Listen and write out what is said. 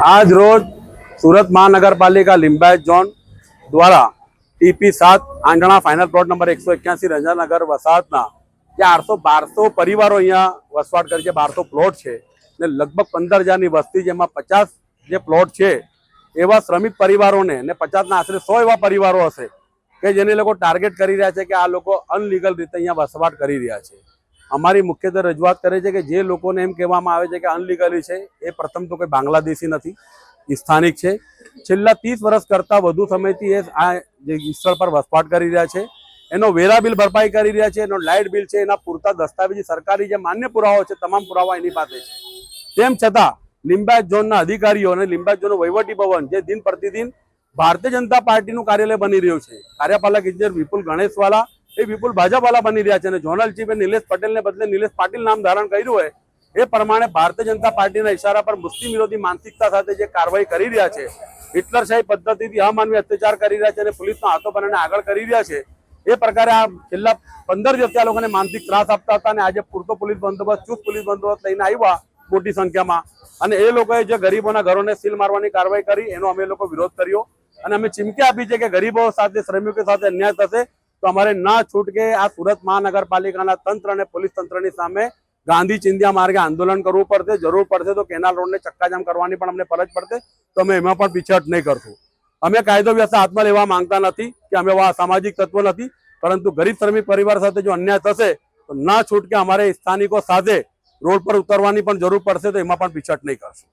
આજ રોજ સુરત મહાનગરપાલિકા લિંબાયત ઝોન દ્વારા ટીપી સાત આંગણા ફાઇનલ પ્લોટ નંબર એકસો એક્યાસી રંજાનગર વસાહતના જે આઠસો બારસો પરિવારો અહીંયા વસવાટ કરે છે, બારસો પ્લોટ છે ને લગભગ પંદર હજારની વસ્તી જેમાં પચાસ જે પ્લોટ છે એવા શ્રમિક પરિવારોને ને પચાસના આશરે સો એવા પરિવારો હશે કે જેને લોકો ટાર્ગેટ કરી રહ્યા છે કે આ લોકો અનલીગલ રીતે અહીંયા વસવાટ કરી રહ્યા છે. અમારી મુખ્યત્વે રજૂઆત કરે છે કે જે લોકોને એમ કહેવામાં આવે છે કે અનલીગલી છે, એ પ્રથમ તો કોઈ બાંગ્લાદેશી નથી સ્થાનિક છે. છેલ્લા ત્રીસ વર્ષ કરતાં વધુ સમયથી એ આ જે સ્થળ પર વસવાટ કરી રહ્યા છે, એનો વેરા બિલ ભરપાઈ કરી રહ્યા છે, એનો લાઇટ બિલ છે, એના પૂરતા દસ્તાવેજી સરકારી જે માન્ય પુરાવાઓ છે, તમામ પુરાવા એની પાસે છે. તેમ છતાં, લિંબાયત ઝોનના અધિકારીઓ અને લિંબાયત ઝોનનું વહીવટી ભવન જે દિન પ્રતિદિન ભારતીય જનતા પાર્ટીનું કાર્યાલય બની રહ્યું છે, કાર્યપાલક ઇજનેર વિપુલ ગણેશવાલા એ વિપુલ ભાજપવાલા બની રહ્યા છે અને ઝોનલ ચીફે નિલેશ પટેલને બદલે નિલેશ પાટીલ નામ ધારણ કર્યું હોય, એ પ્રમાણે ભારતીય જનતા પાર્ટીના ઇશારા પર મુસ્લિમ વિરોધી માનસિકતા સાથે જે કાર્યવાહી કરી રહ્યા છે હિટલરશાહી પદ્ધતિથી અમાનવી અત્યાચાર કરી રહ્યા છે અને પોલીસનો હાથો બનાવીને આગળ કરી રહ્યા છે, એ પ્રકારે આ છેલ્લા પંદર દિવસથી આ લોકોને માનસિક ત્રાસ આપતા હતા અને આજે પૂરતો પોલીસ બંદોબસ્ત, ચુસ્ત પોલીસ બંદોબસ્ત લઈને આવ્યા મોટી સંખ્યામાં. અને એ લોકોએ જે ગરીબોના ઘરોને સીલ મારવાની કાર્યવાહી કરી, એનો અમે લોકો વિરોધ કર્યો. અને અમે ચીમકી આપી છે કે ગરીબો સાથે, શ્રમિકો સાથે અન્યાય થશે તો અમારે ના છૂટકે આ સુરત મહાનગરપાલિકાના તંત્ર અને પોલીસ તંત્રની સામે ગાંધી ચિંધ્યા માર્ગે આંદોલન કરવું પડશે, જરૂર પડશે તો કેનાલ રોડને ચક્કાજામ કરવાની પણ અમને ફરજ પડશે. તો અમે એમાં પણ પીછેહટ નહીં કરશું. અમે કાયદો વ્યવસ્થા હાથમાં લેવા માંગતા નથી કે અમે સામાજિક તત્વ નથી, પરંતુ ગરીબ શ્રમિક પરિવાર સાથે જો અન્યાય થશે, તો ના છૂટકે અમારે સ્થાનિકો સાથે રોડ પર ઉતરવાની પણ જરૂર પડશે તો એમાં પણ પીછટ નહીં કરશું.